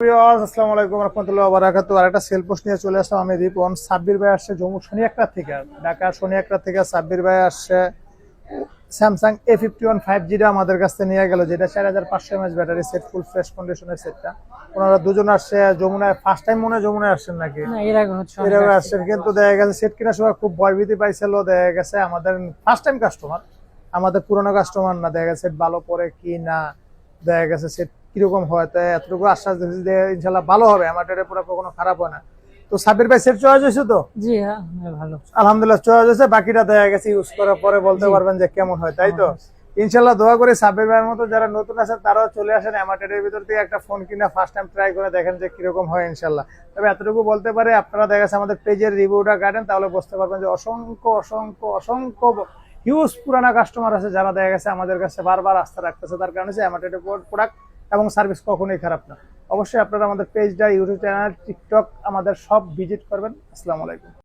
Viewers, আসসালামু আলাইকুম রহমতুল্লাহ বারাকাতু আর একটা সেল পোস্ট নিয়ে চলে আসলাম আমি রিপন। সাব্বির ভাই আসছে জম্মু শনি থেকে। ঢাকা শনি থেকে সাব্বির ভাই আসছে। Samsung A fifty one five G আমাদের কাছ নিয়ে গেল যেটা চার হাজার পাঁচশো mAh battery set full fresh কন্ডিশনের সেটটা ওনারা দুজন আসছে যমুনায় ফার্স্ট টাইম মনে হয় যমুনায় আসছেন নাকি? এর আগে। আসছেন কিন্তু দেখা গেছে সেট কেনার সময় খুব ভয়ভীতি পাইছিল দেখা গেছে আমাদের ফার্স্ট টাইম কাস্টমার আমাদের পুরোনো কাস্টমার না দেখা গেছে ভালো পরে কি না দেখা গেছে সেট কীরকম হয় তাই এতটুকু আশ্বাস দিয়েছি যে ইনশাল্লাহ ভালো হবে আমার এটা পুরো কখনো খারাপ হয় না। তো সাবির ভাই সেট চয়েস হয়েছে তো? জি হ্যাঁ হ্যাঁ, ভালো। আলহামদুলিল্লাহ চয়েস হয়েছে বাকিটা দেখা গেছে ইউজ করার পরে বলতে পারবেন যে কেমন হয় তাই তো? ইনশাল্লাহ দোয়া করে সাবির ভাইয়ের মতো যারা নতুন আছেন তারাও চলে আসেন অ্যামাটেডের ভিতর থেকে একটা ফোন কিনে ফার্স্ট টাইম ট্রাই করে দেখেন যে কীরকম হয় ইনশাল্লাহ। তবে এতটুকু বলতে পারে আপনারা দেখা গেছে আমাদের পেজের রিভিউটা কাটেন তাহলে বুঝতে পারবেন যে অসংখ্য অসংখ্য অসংখ্য হিউজ পুরানা কাস্টমার আছে যারা দেখা গেছে আমাদের কাছে বারবার আস্থা রাখতেছে তার কারণে হচ্ছে অ্যামাটেডের প্রোডাক্ট এবং সার্ভিস কখনোই খারাপ না। অবশ্যই আপনারা আমাদের পেজটা ইউটিউব চ্যানেল টিকটক আমাদের সব ভিজিট করবেন। আসসালামু আলাইকুম।